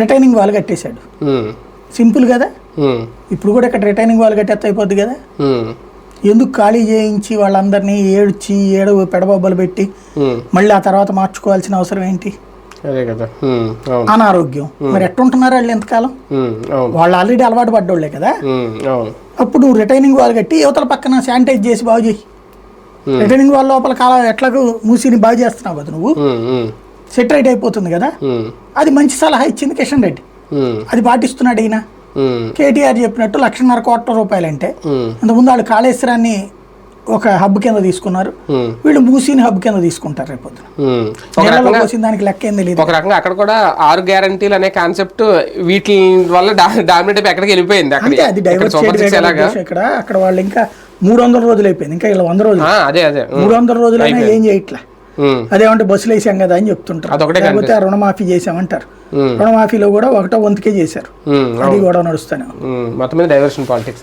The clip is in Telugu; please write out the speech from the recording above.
రిటైనింగ్ వాల్ కట్టేశాడు. సింపుల్ కదా? ఉమ్, ఇప్పుడు కూడా ఇక్కడ రిటైనింగ్ వాల్ కట్టేస్తే అయిపోద్ది కదా? ఉమ్, ఎందుకు ఖాళీ చేయించి వాళ్ళందరినీ ఏడ్చి ఏడు పెడబొబ్బలు పెట్టి మళ్ళీ ఆ తర్వాత మార్చుకోవాల్సిన అవసరం ఏంటి? అదే కదా. అనారోగ్యం. మరి ఎట్టుంటున్నారు వాళ్ళు ఎంతకాలం వాళ్ళు ఆల్రెడీ అలవాటు పడ్డోళ్ళే కదా? అప్పుడు రిటైనింగ్ వాల్ కట్టి యువతల పక్కన శానిటైజ్ చేసి బాగు చేయి. Hmm. రిటైనింగ్ వాల్ లోపల కాలం ఎట్లాగో మూసిని బాగు చేస్తున్నావు కదా నువ్వు? సెటరైట్ అయిపోతుంది కదా? అది మంచి సలహా ఇచ్చింది కిషన్ రెడ్డి. అది పాటిస్తున్నాడు ఈయన. కేటీఆర్ చెప్పినట్టు లక్షన్నర కోట్ల రూపాయలంటే ఉమ్, అంతకుముందు వాళ్ళు కాళేశ్వరాన్ని ఒక హబ్ కింద తీసుకున్నారు. వీళ్ళు మూసిని హబ్ కింద తీసుకుంటారు రేపు దానికి లెక్క ఏం తెలియదు ఒక రకంగా అక్కడ కూడా ఆరు గ్యారంటీలు అనే కాన్సెప్ట్ వీటి వల్ల డామినేట్ ఎక్కడికి వెళ్ళిపోయింది అంటే అది డైవర్ట్ ఇక్కడ. అక్కడ వాళ్ళు ఇంకా మూడు వందల రోజులు అయిపోయింది. ఇంకా ఇలా వంద రోజులు. అదే అదే. మూడు వందల రోజులైనా ఏం చేయట్లే. అదేమంటే బస్సులు వేసాం కదా అని చెప్తుంటారు. లేకపోతే రుణమాఫీ చేసామంటారు రుణమాఫీలో కూడా ఒకటో వంతుకే చేశారు. అది కూడా నడుస్తాను మొత్తం మీద డైవర్షన్ పాలిటిక్స్